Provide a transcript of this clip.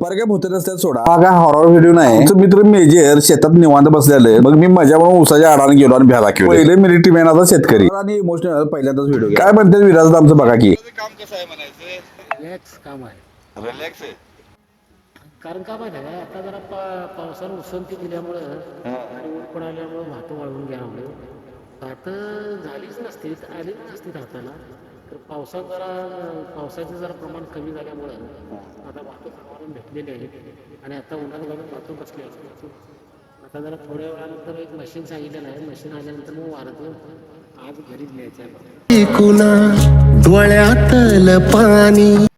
काय भूत नसतात सोडा. हा काय हॉरर व्हिडिओ नाही. आमचं मित्र मेजर शेतात निवांत बसलेले. मग मी मजा म्हणून उसाच्या आडाने गेलो आणि भ्या दाखवली पहिले मिलिटरी मॅन आता शेतकरी. आणि इमोशनल पहिल्यांदाच व्हिडिओ काय म्हणतात विराज आमचं बघा की. काम कसं आहे म्हणायचं? रिलॅक्स काम आहे. रिलॅक्स आहे. कारण का माहिती आहे का आता जरा पा पावसानं उसंती दिल्यामुळं आणि ऊन पडाल्यामुळं भातं वाळवून घ्यामुळे भातं झालीच नसती आलीच नसती हाताला. तर पावसात जरा पावसाचं जरा प्रमाण कमी झाल्यामुळं आता वाहतूक प्रमाण भेटलेली आहे. आणि आता उन्हात घालून वाहतूक असली असतात आता जरा थोड्या वेळानंतर एक मशीन सांगितलेलं आहे. मशीन आल्यानंतर मग वारतं आज घरीच घ्यायचं आहे. डोळ्यातलं पाणी.